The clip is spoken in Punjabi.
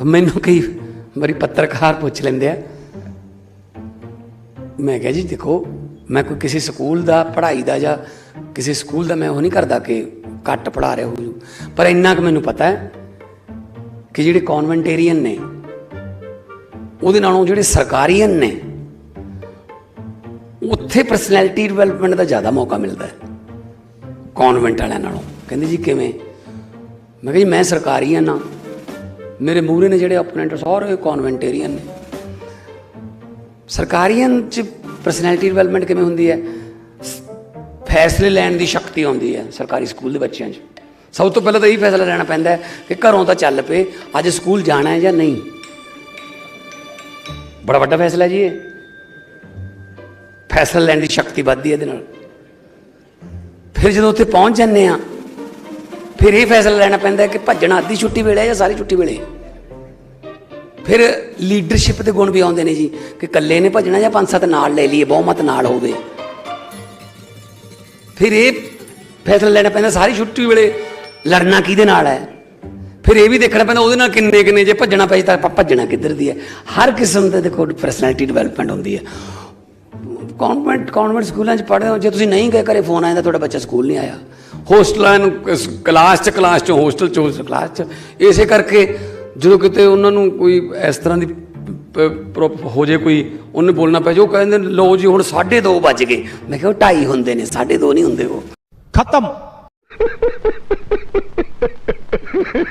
ਤਾਂ ਮੈਨੂੰ ਕਈ ਵਾਰੀ ਪੱਤਰਕਾਰ ਪੁੱਛ ਲੈਂਦੇ ਆ। ਮੈਂ ਕਿਹਾ ਜੀ, ਦੇਖੋ, ਮੈਂ ਕੋਈ ਕਿਸੇ ਸਕੂਲ ਦਾ ਪੜ੍ਹਾਈ ਦਾ ਜਾਂ ਕਿਸੇ ਸਕੂਲ ਦਾ ਮੈਂ ਉਹ ਨਹੀਂ ਕਰਦਾ ਕਿ ਘੱਟ ਪੜ੍ਹਾ ਰਿਹਾ ਹੋ ਪਰ ਇੰਨਾ ਕੁ ਮੈਨੂੰ ਪਤਾ ਹੈ ਕਿ ਜਿਹੜੇ ਕਨਵੈਂਟੇਰੀਅਨ ਨੇ, ਉਹਦੇ ਨਾਲੋਂ ਜਿਹੜੇ ਸਰਕਾਰੀਅਨ ਨੇ, ਉੱਥੇ ਪਰਸਨੈਲਿਟੀ ਡਿਵੈਲਪਮੈਂਟ ਦਾ ਜ਼ਿਆਦਾ ਮੌਕਾ ਮਿਲਦਾ ਹੈ। ਕਨਵੈਂਟ ਵਾਲਿਆਂ ਨਾਲੋਂ। ਕਹਿੰਦੇ ਜੀ ਕਿਵੇਂ? ਮੈਂ ਕਿਹਾ ਜੀ, ਮੈਂ ਸਰਕਾਰੀਅਨ ਆ ਮੇਰੇ ਮੂਹਰੇ ਨੇ ਜਿਹੜੇ ਆਪੋਨੈਂਟ ਸਾਰੇ ਕਨਵੈਂਟੇਰੀਅਨ ਨੇ। ਸਰਕਾਰੀਅਨ ਚ ਪਰਸਨੈਲਿਟੀ ਡਿਵੈਲਪਮੈਂਟ ਕਿਵੇਂ ਹੁੰਦੀ ਹੈ? ਫੈਸਲੇ ਲੈਣ ਦੀ ਸ਼ਕਤੀ ਆਉਂਦੀ ਹੈ ਸਰਕਾਰੀ ਸਕੂਲ ਦੇ ਬੱਚਿਆਂ 'ਚ। ਸਭ ਤੋਂ ਪਹਿਲਾਂ ਤਾਂ ਇਹ ਫੈਸਲਾ ਲੈਣਾ ਪੈਂਦਾ ਹੈ ਕਿ ਘਰੋਂ ਤਾਂ ਚੱਲ ਪਏ, ਅੱਜ ਸਕੂਲ ਜਾਣਾ ਹੈ ਜਾਂ ਨਹੀਂ। ਬੜਾ ਵੱਡਾ ਫੈਸਲਾ ਜੀ ਇਹ। ਫੈਸਲਾ ਲੈਣ ਦੀ ਸ਼ਕਤੀ ਵੱਧਦੀ ਹੈ ਇਹਦੇ ਨਾਲ। ਫਿਰ ਜਦੋਂ ਉੱਥੇ ਪਹੁੰਚ ਜਾਂਦੇ ਆ ਫਿਰ ਇਹ ਫੈਸਲਾ ਲੈਣਾ ਪੈਂਦਾ ਕਿ ਭੱਜਣਾ ਅੱਧੀ ਛੁੱਟੀ ਵੇਲੇ ਜਾਂ ਸਾਰੀ ਛੁੱਟੀ ਵੇਲੇ। ਫਿਰ ਲੀਡਰਸ਼ਿਪ ਦੇ ਗੁਣ ਵੀ ਆਉਂਦੇ ਨੇ ਜੀ, ਕਿ ਇਕੱਲੇ ਨੇ ਭੱਜਣਾ ਜਾਂ ਪੰਜ ਸੱਤ ਨਾਲ ਲੈ ਲਈਏ, ਬਹੁਮਤ ਨਾਲ ਹੋਵੇ। ਫਿਰ ਇਹ ਫੈਸਲਾ ਲੈਣਾ ਪੈਂਦਾ ਸਾਰੀ ਛੁੱਟੀ ਵੇਲੇ, ਲੜਨਾ ਕਿਹਦੇ ਨਾਲ ਹੈ? ਫਿਰ ਇਹ ਵੀ ਦੇਖਣਾ ਪੈਂਦਾ ਉਹਦੇ ਨਾਲ ਕਿੰਨੇ ਕਿੰਨੇ, ਜੇ ਭੱਜਣਾ ਪਏ ਤਾਂ ਆਪਾਂ ਭੱਜਣਾ ਕਿੱਧਰ ਦੀ ਹੈ? ਹਰ ਕਿਸਮ ਦੇ ਦੇਖੋ ਪਰਸਨੈਲਿਟੀ ਡਿਵੈਲਪਮੈਂਟ ਹੁੰਦੀ ਹੈ। ਕਨਵੈਂਟ ਕਨਵੈਂਟ ਸਕੂਲਾਂ 'ਚ ਪੜ੍ਹਦੇ ਹੋ, ਜੇ ਤੁਸੀਂ ਨਹੀਂ ਗਏ ਘਰੇ ਫੋਨ ਆਇਆ ਤੁਹਾਡਾ ਬੱਚਾ ਸਕੂਲ ਨਹੀਂ ਆਇਆ। ਹੋਸਟਲਾਂ ਨੂੰ ਕਲਾਸ 'ਚ ਕਲਾਸ 'ਚ ਹੋਸਟਲ 'ਚ ਹੋਸਟਲ ਕਲਾਸ 'ਚ। ਇਸੇ ਕਰਕੇ ਜਦੋਂ ਕਿਤੇ ਉਹਨਾਂ ਨੂੰ ਕੋਈ ਇਸ ਤਰ੍ਹਾਂ ਦੀ ਹੋ ਜੇ ਕੋਈ, ਉਹਨੇ ਬੋਲਣਾ ਪੈ ਜਾ ਉਹ ਕਹਿੰਦੇ ਲੋ ਜੀ, ਹੁਣ 2:30 ਵੱਜ ਗਏ। ਮੈਂ ਕਿਹਾ 2:30 ਹੁੰਦੇ ਨੇ 2:30 ਨਹੀਂ ਹੁੰਦੇ ਉਹ। ਖਤਮ।